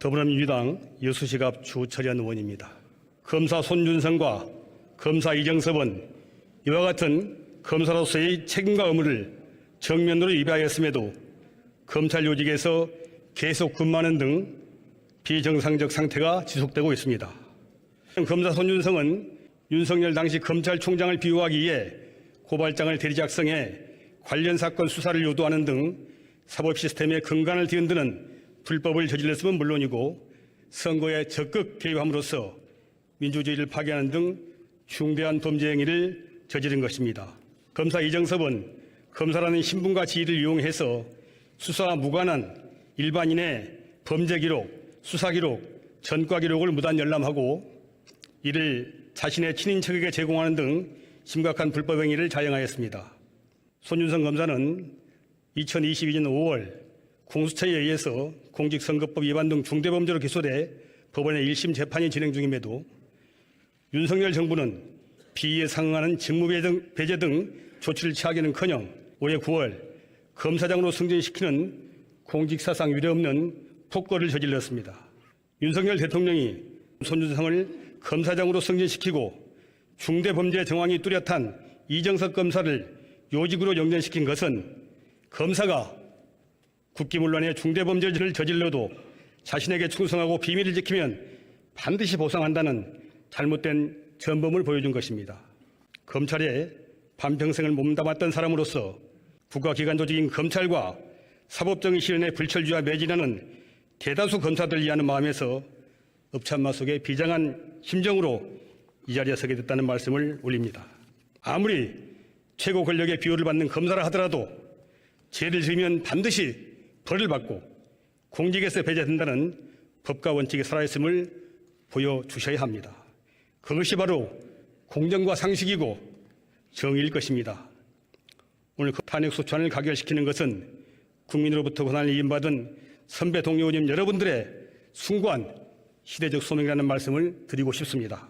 더불어민주당 여수시 앞 주철현 의원입니다. 검사 손준성과 검사 이정섭은 이와 같은 검사로서의 책임과 의무를 정면으로 위배하였음에도 검찰 요직에서 계속 근무하는 등 비정상적 상태가 지속되고 있습니다. 검사 손준성은 윤석열 당시 검찰총장을 비호하기 위해 고발장을 대리 작성해 관련 사건 수사를 유도하는 등 사법 시스템의 근간을 뒤흔드는 불법을 저질렀으면 물론이고 선거에 적극 개입함으로써 민주주의를 파괴하는 등 중대한 범죄 행위를 저지른 것입니다. 검사 이정섭은 검사라는 신분과 지위를 이용해서 수사와 무관한 일반인의 범죄 기록, 수사 기록, 전과 기록을 무단 열람하고 이를 자신의 친인척에게 제공하는 등 심각한 불법 행위를 자행하였습니다. 손윤성 검사는 2022년 5월 공수처에 의해서 공직선거법 위반 등 중대범죄로 기소돼 법원의 1심 재판이 진행 중임에도 윤석열 정부는 비위에 상응하는 직무 배정- 배제 등 조치를 취하기는커녕 올해 9월 검사장으로 승진시키는 공직사상 유례없는 폭거를 저질렀습니다. 윤석열 대통령이 손준성을 검사장으로 승진시키고 중대범죄 정황이 뚜렷한 이정석 검사를 요직으로 영전시킨 것은 검사가 국기문란의 중대범죄를 저질러도 자신에게 충성하고 비밀을 지키면 반드시 보상한다는 잘못된 전범을 보여준 것입니다. 검찰에 반평생을 몸담았던 사람으로서 국가기관 조직인 검찰과 사법정의 실현에 불철주야 매진하는 대다수 검사들 위하는 마음에서 읍참마 속에 비장한 심정으로 이 자리에 서게 됐다는 말씀을 올립니다. 아무리 최고 권력의 비호를 받는 검사라 하더라도 죄를 지으면 반드시 벌을 받고 공직에서 배제된다는 법과 원칙이 살아있음을 보여주셔야 합니다. 그것이 바로 공정과 상식이고 정의일 것입니다. 오늘 그 탄핵 소추안을 가결시키는 것은 국민으로부터 권한을 이임받은 선배 동료 의원님 여러분들의 숭고한 시대적 소명이라는 말씀을 드리고 싶습니다.